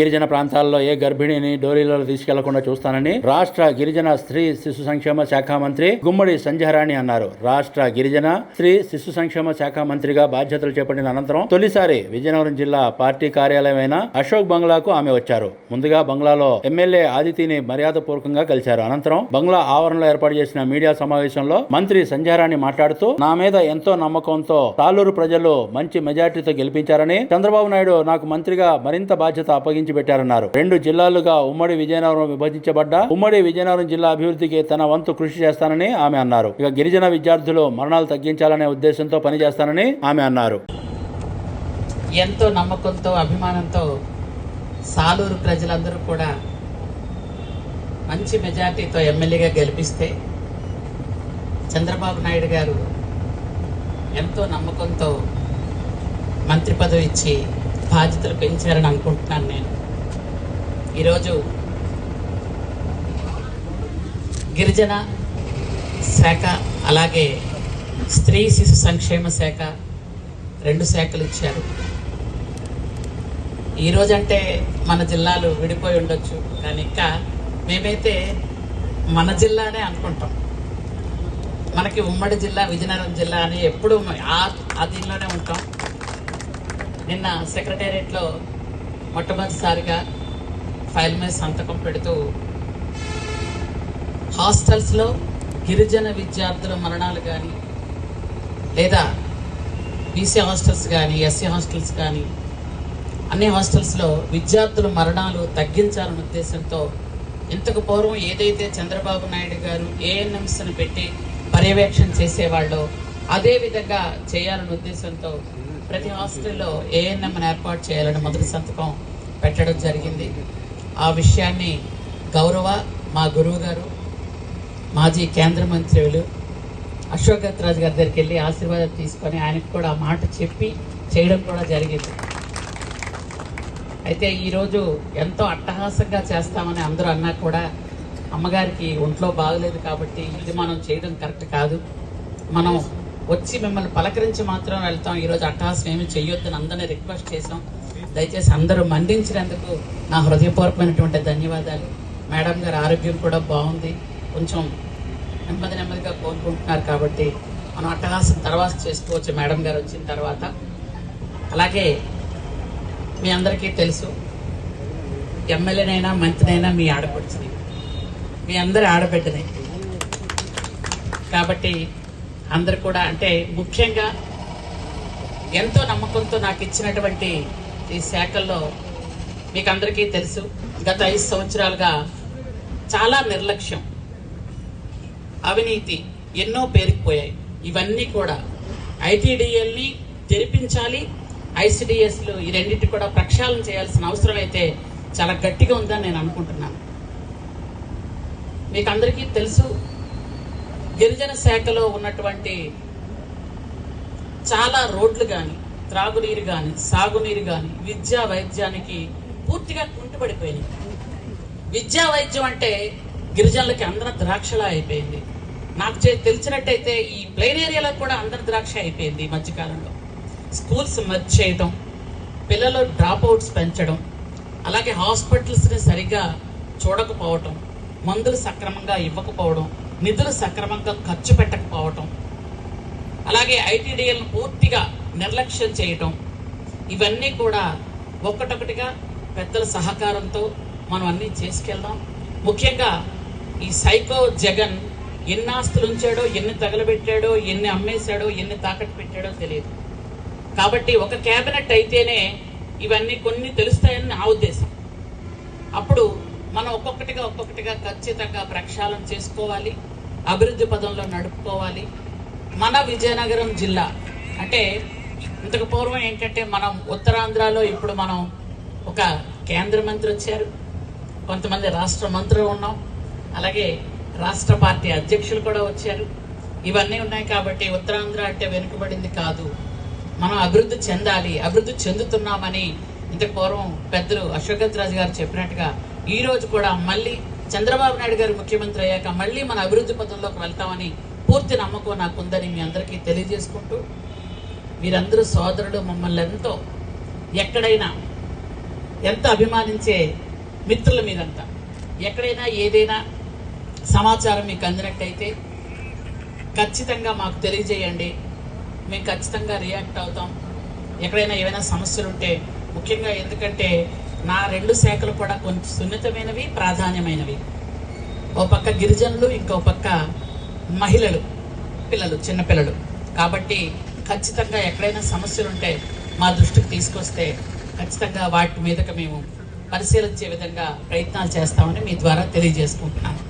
గిరిజన ప్రాంతాల్లో ఏ గర్భిణిని డోరీలో తీసుకెళ్ళకుండా చూస్తానని రాష్ట్ర గిరిజన స్త్రీ శిశు సంక్షేమ శాఖ మంత్రి గుమ్మడి సంధ్యారాణి అన్నారు. రాష్ట్ర గిరిజన స్త్రీ శిశు సంక్షేమ శాఖ మంత్రిగా బాధ్యతలు చేపట్టిన అనంతరం తొలిసారి విజయనగరం జిల్లా పార్టీ కార్యాలయమైన అశోక్ బంగ్లాకు ఆమె వచ్చారు. ముందుగా బంగ్లాలో ఎమ్మెల్యే ఆదితిని మర్యాదపూర్వకంగా కలిశారు. అనంతరం బంగ్లా ఆవరణలో ఏర్పాటు చేసిన మీడియా సమావేశంలో మంత్రి సంధ్యారాణి మాట్లాడుతూ నా మీద ఎంతో నమ్మకంతో తాలూరు ప్రజలు మంచి మెజార్టీతో గెలిపించారని చంద్రబాబు నాయుడు నాకు మంత్రిగా మరింత బాధ్యత అప్పగించారు. పెట్టారన్నారు రెండు జిల్లాలుగా ఉమ్మడి విజయనగరం విభజించబడ్డ ఉమ్మడి విజయనగరం జిల్లా అభివృద్ధికి తన వంతు కృషి చేస్తానని ఆమె అన్నారు. ఇక గిరిజన విద్యార్థులు మరణాలు తగ్గించాలనే ఉద్దేశంతో పనిచేస్తానని ఆమె అన్నారు. ఎంతో నమ్మకంతో అభిమానంతో సాలూరు ప్రజలందరూ కూడా మంచి మెజార్టీతో ఎమ్మెల్యేగా గెలిపిస్తే చంద్రబాబు నాయుడు గారు ఎంతో నమ్మకంతో మంత్రి పదవి ఇచ్చి బాధ్యతలు పెంచారని అనుకుంటున్నాను నేను. ఈరోజు గిరిజన శాఖ అలాగే స్త్రీ శిశు సంక్షేమ శాఖ రెండు శాఖలు ఇచ్చారు. ఈ మన జిల్లాలు విడిపోయి ఉండొచ్చు కానీ ఇంకా మేమైతే మన జిల్లానే అనుకుంటాం. మనకి ఉమ్మడి జిల్లా విజయనగరం జిల్లా అని ఎప్పుడు ఆ దీనిలోనే ఉంటాం. నిన్న సెక్రటేరియట్లో మొట్టమొదటిసారిగా ఫైల్ మీద సంతకం పెడుతూ హాస్టల్స్లో గిరిజన విద్యార్థుల మరణాలు కానీ లేదా బీసీ హాస్టల్స్ కానీ ఎస్సీ హాస్టల్స్ కానీ అన్ని హాస్టల్స్లో విద్యార్థుల మరణాలు తగ్గించాలనే ఉద్దేశంతో ఇంతకు పూర్వం ఏదైతే చంద్రబాబు నాయుడు గారు ఏఎన్ఎంస్ను పెట్టి పర్యవేక్షణ చేసేవాళ్ళో అదే విధంగా చేయాలనే ఉద్దేశంతో ప్రతి హాస్టల్లో ఏఎన్ఎంను ఏర్పాటు చేయాలని మొదటి సంతకం పెట్టడం జరిగింది. ఆ విషయాన్ని గౌరవ మా గురువు గారు మాజీ కేంద్ర మంత్రులు అశోక్ గత్రాజ్ గారి దగ్గరికి వెళ్ళి ఆశీర్వాదం తీసుకొని ఆయనకు కూడా ఆ మాట చెప్పి చేయడం కూడా జరిగింది. అయితే ఈరోజు ఎంతో అట్టహాసంగా చేస్తామని అందరూ అన్నా కూడా అమ్మగారికి ఒంట్లో బాగలేదు కాబట్టి ఇది మనం చేయడం కరెక్ట్ కాదు. మనం వచ్చి మిమ్మల్ని పలకరించి మాత్రం వెళ్తాం. ఈరోజు అట్టహాసం ఏమి చెయ్యొద్దని అందరినీ రిక్వెస్ట్ చేసాం దయచేసి అందరూ మండించినందుకు నా హృదయపూర్వకమైనటువంటి ధన్యవాదాలు. మేడం గారి ఆరోగ్యం కూడా బాగుంది. కొంచెం నెమ్మది నెమ్మదిగా కోరుకుంటున్నారు కాబట్టి మనం అట్టహాసం తర్వాత చేసుకోవచ్చు. మేడం గారు వచ్చిన తర్వాత. అలాగే మీ అందరికీ తెలుసు ఎమ్మెల్యేనైనా మంత్రినైనా మీ ఆడపడుచుని. మీ అందరి ఆడబిడ్డనే. కాబట్టి అందరు కూడా అంటే ముఖ్యంగా ఎంతో నమ్మకంతో నాకు ఇచ్చినటువంటి ఈ శాఖల్లో మీకు అందరికీ తెలుసు గత ఐదు సంవత్సరాలుగా చాలా నిర్లక్ష్యం. అవినీతి ఎన్నో పేరుకుపోయాయి ఇవన్నీ కూడా ఐటీడీఎల్ని తెరిపించాలి ఐసిడిఎస్లు ఈ రెండింటి కూడా ప్రక్షాళన చేయాల్సిన అవసరం అయితే చాలా గట్టిగా ఉందని నేను అనుకుంటున్నాను. మీకు అందరికీ తెలుసు గిరిజన శాఖలో ఉన్నటువంటి చాలా రోడ్లు కానీ త్రాగునీరు కానీ సాగునీరు కానీ విద్యా వైద్యానికి పూర్తిగా కుంటుపడిపోయినాయి. విద్యా వైద్యం అంటే గిరిజనులకి అందరం ద్రాక్షలా అయిపోయింది. నాకు చే- తెలిసినట్టయితే ఈ ప్లెయిన్ ఏరియాలో కూడా అందరి ద్రాక్ష అయిపోయింది ఈ మధ్యకాలంలో. స్కూల్స్ మర్చి చేయడం పిల్లలు డ్రాప్ అవుట్స్ పెంచడం అలాగే హాస్పిటల్స్ని సరిగ్గా చూడకపోవటం మందులు సక్రమంగా ఇవ్వకపోవడం నిధులు సక్రమంగా ఖర్చు పెట్టకపోవటం అలాగే ఐటీడీఎల్ను పూర్తిగా నిర్లక్ష్యం చేయటం ఇవన్నీ కూడా ఒక్కటొకటిగా పెద్దల సహకారంతో మనం అన్నీ చేసుకెళ్దాం. ముఖ్యంగా ఈ సైకో జగన్ ఎన్ని ఆస్తులు ఉంచాడో ఎన్ని తగలబెట్టాడో ఎన్ని అమ్మేశాడో ఎన్ని తాకట్టు పెట్టాడో తెలియదు. కాబట్టి ఒక క్యాబినెట్ అయితేనే ఇవన్నీ కొన్ని తెలుస్తాయని నా ఉద్దేశం. అప్పుడు మనం ఒక్కొక్కటిగా ఒక్కొక్కటిగా ఖచ్చితంగా ప్రక్షాళన చేసుకోవాలి. అభివృద్ధి పదంలో నడుపుకోవాలి. మన విజయనగరం జిల్లా అంటే ఇంతకు పూర్వం ఏంటంటే మనం ఉత్తరాంధ్రలో ఇప్పుడు మనం ఒక కేంద్ర మంత్రి వచ్చారు. కొంతమంది రాష్ట్ర మంత్రులు ఉన్నాం. అలాగే రాష్ట్ర పార్టీ అధ్యక్షులు కూడా వచ్చారు. ఇవన్నీ ఉన్నాయి కాబట్టి ఉత్తరాంధ్ర అంటే వెనుకబడింది కాదు. మనం అభివృద్ధి చెందాలి అభివృద్ధి చెందుతున్నామని ఇంతకు పూర్వం పెద్దలు అశోక్ రాజు గారు చెప్పినట్టుగా ఈరోజు కూడా మళ్ళీ చంద్రబాబు నాయుడు గారు ముఖ్యమంత్రి అయ్యాక మళ్ళీ మన అభివృద్ధి పథంలోకి వెళ్తామని పూర్తి నమ్మకం నాకుందని మీ అందరికీ తెలియజేసుకుంటూ మీరందరూ సోదరుడు మమ్మల్ని ఎంతో ఎక్కడైనా ఎంత అభిమానించే మిత్రులు మీరంతా ఎక్కడైనా ఏదైనా సమాచారం మీకు అందినట్టయితే ఖచ్చితంగా మాకు తెలియజేయండి. మేము ఖచ్చితంగా రియాక్ట్ అవుతాం. ఎక్కడైనా ఏమైనా సమస్యలు ఉంటే ముఖ్యంగా ఎందుకంటే నా రెండు శాఖలు కూడా కొంచెం సున్నితమైనవి ప్రాధాన్యమైనవి. ఓ పక్క గిరిజనులు ఇంకో పక్క మహిళలు పిల్లలు చిన్నపిల్లలు కాబట్టి ఖచ్చితంగా ఎక్కడైనా సమస్యలు ఉంటే మా దృష్టికి తీసుకొస్తే ఖచ్చితంగా వాటి మీదకి మేము పరిశీలించే విధంగా ప్రయత్నాలు చేస్తామని మీ ద్వారా తెలియజేసుకుంటున్నాను.